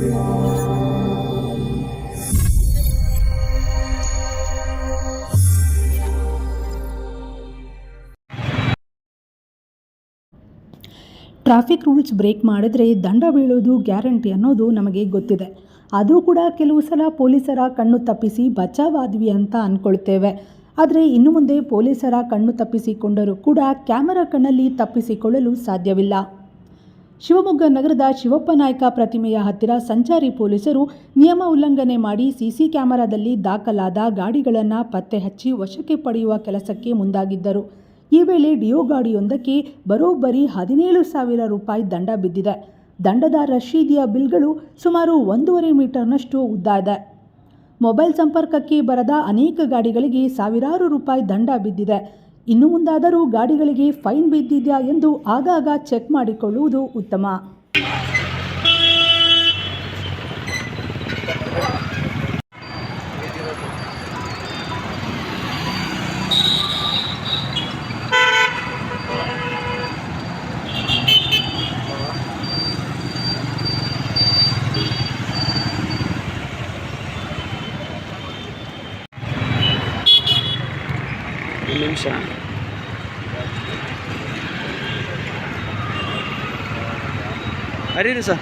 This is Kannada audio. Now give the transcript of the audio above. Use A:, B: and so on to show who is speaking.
A: ಟ್ರಾಫಿಕ್ ರೂಲ್ಸ್ ಬ್ರೇಕ್ ಮಾಡಿದ್ರೆ ದಂಡ ಬೀಳೋದು ಗ್ಯಾರಂಟಿ ಅನ್ನೋದು ನಮಗೆ ಗೊತ್ತಿದೆ. ಆದರೂ ಕೂಡ ಕೆಲವು ಸಲ ಪೊಲೀಸರ ಕಣ್ಣು ತಪ್ಪಿಸಿ ಬಚಾವಾದ್ವಿ ಅಂತ ಅಂದ್ಕೊಳ್ತೇವೆ ಆದರೆ ಇನ್ನು ಮುಂದೆ ಪೊಲೀಸರ ಕಣ್ಣು ತಪ್ಪಿಸಿಕೊಂಡರೂ ಕೂಡ ಕ್ಯಾಮರಾ ಕಣ್ಣಲ್ಲಿ ತಪ್ಪಿಸಿಕೊಳ್ಳಲು ಸಾಧ್ಯವಿಲ್ಲ. ಶಿವಮೊಗ್ಗ ನಗರದ ಶಿವಪ್ಪ ನಾಯ್ಕ ಪ್ರತಿಮೆಯ ಹತ್ತಿರ ಸಂಚಾರಿ ಪೊಲೀಸರು ನಿಯಮ ಉಲ್ಲಂಘನೆ ಮಾಡಿ ಸಿಸಿ ಕ್ಯಾಮೆರಾದಲ್ಲಿ ದಾಖಲಾದ ಗಾಡಿಗಳನ್ನು ಪತ್ತೆ ಹಚ್ಚಿ ವಶಕ್ಕೆ ಪಡೆಯುವ ಕೆಲಸಕ್ಕೆ ಮುಂದಾಗಿದ್ದರು. ಈ ವೇಳೆ ಡಿಯೋ ಗಾಡಿಯೊಂದಕ್ಕೆ ಬರೋಬ್ಬರಿ ಹದಿನೇಳು ಸಾವಿರ ರೂಪಾಯಿ ದಂಡ ಬಿದ್ದಿದೆ. ದಂಡದ ರಶೀದಿಯ ಬಿಲ್ಗಳು ಸುಮಾರು ಒಂದೂವರೆ ಮೀಟರ್ನಷ್ಟು ಉದ್ದ ಇದೆ. ಮೊಬೈಲ್ ಸಂಪರ್ಕಕ್ಕೆ ಬರದ ಅನೇಕ ಗಾಡಿಗಳಿಗೆ ಸಾವಿರಾರು ರೂಪಾಯಿ ದಂಡ ಬಿದ್ದಿದೆ. ಇನ್ನು ಮುಂದಾದರೂ ಗಾಡಿಗಳಿಗೆ ಫೈನ್ ಬಿದ್ದಿದೆಯಾ ಎಂದು ಆಗಾಗ ಚೆಕ್ ಮಾಡಿಕೊಳ್ಳುವುದು ಉತ್ತಮ.
B: ಒಂದು ನಿಮಿಷ ಹರೀರಿ ಸರ್